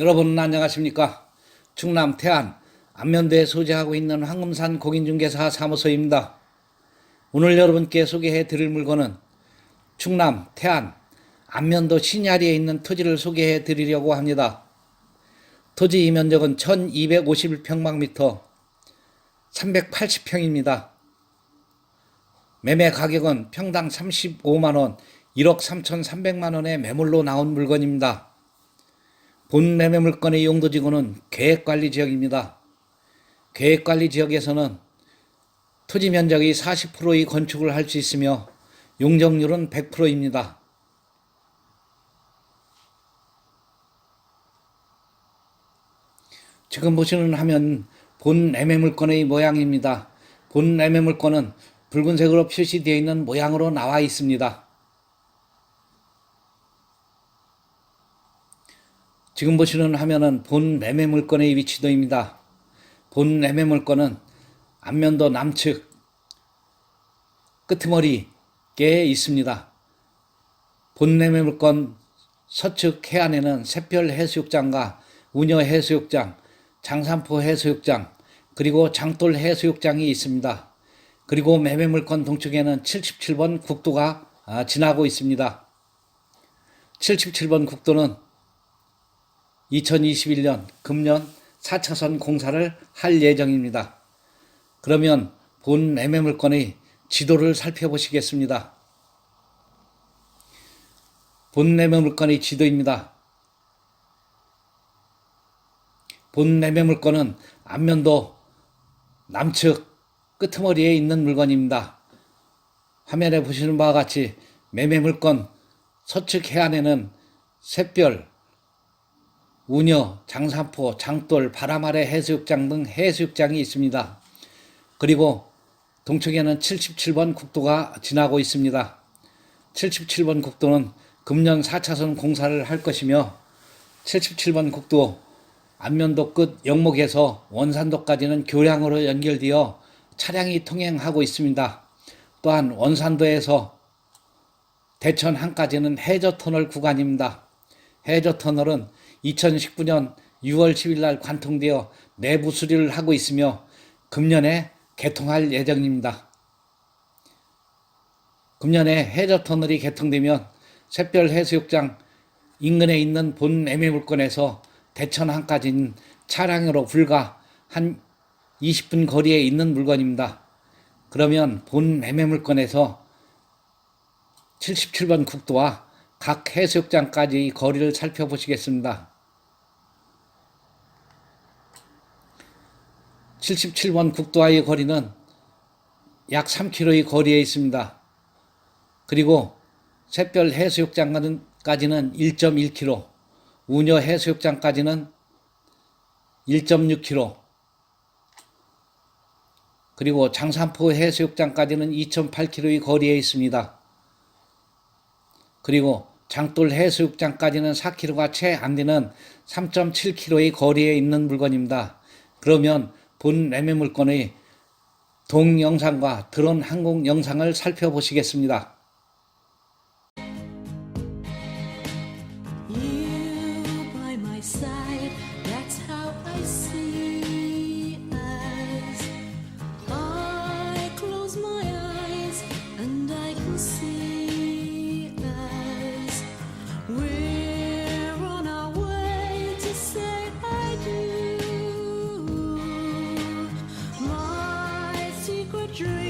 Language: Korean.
여러분 안녕하십니까? 충남 태안 안면도에 소재하고 있는 황금산 공인중개사 사무소입니다. 오늘 여러분께 소개해 드릴 물건은 충남 태안 안면도 신야리에 있는 토지를 소개해 드리려고 합니다. 토지 면적은 1251평방미터 380평입니다. 매매 가격은 평당 35만원, 1억 3,300만원의 매물로 나온 물건입니다. 본 매매 물건의 용도지구는 계획관리 지역입니다. 계획관리 지역에서는 토지 면적이 40%의 건축을 할 수 있으며 용적률은 100%입니다. 지금 보시는 화면 본 매매 물건의 모양입니다. 본 매매 물건은 붉은색으로 표시되어 있는 모양으로 나와 있습니다. 지금 보시는 화면은 본 매매 물건의 위치 도입니다. 본 매매 물건은 안면도 남측 끄트머리에 있습니다. 본 매매 물건 서측 해안에는 샛별 해수욕장과 우녀 해수욕장, 장산포 해수욕장, 그리고 장돌 해수욕장이 있습니다. 그리고 매매 물건 동쪽에는 77번 국도가 아, 지나고 있습니다. 77번 국도는 2021년 금년 4차선 공사를 할 예정입니다. 그러면 본 매매 물건의 지도를 살펴보시겠습니다. 본 매매 물건의 지도입니다. 본 매매 물건은 앞면도 남측 끄트머리에 있는 물건입니다. 화면에 보시는 바와 같이 매매 물건 서측 해안에는 샛별, 우녀, 장산포, 장돌, 바람 아래 해수욕장 등 해수욕장이 있습니다. 그리고 동쪽에는 77번 국도가 지나고 있습니다. 77번 국도는 금년 4차선 공사를 할 것이며 77번 국도 안면도 끝 영목에서 원산도까지는 교량으로 연결되어 차량이 통행하고 있습니다. 또한 원산도에서 대천 항까지는 해저 터널 구간입니다. 해저 터널은 2019년 6월 10일 날 관통되어 내부 수리를 하고 있으며 금년에 개통할 예정입니다. 금년에 해저 터널이 개통되면 샛별 해수욕장 인근에 있는 본 매매물건에서 대천항까지는 차량으로 불과 한 20분 거리에 있는 물건입니다. 그러면 본 매매물건에서 77번 국도와 각 해수욕장까지 거리를 살펴보시겠습니다. 77번 국도와의 거리는 약 3km의 거리에 있습니다. 그리고 샛별 해수욕장까지는 1.1km, 우녀 해수욕장까지는 1.6km, 그리고 장산포 해수욕장까지는 2.8km의 거리에 있습니다. 그리고 장돌 해수욕장까지는 4km가 채 안 되는 3.7km의 거리에 있는 물건입니다. 그러면 본 매매 물건의 동영상과 드론 항공 영상을 살펴보시겠습니다. dream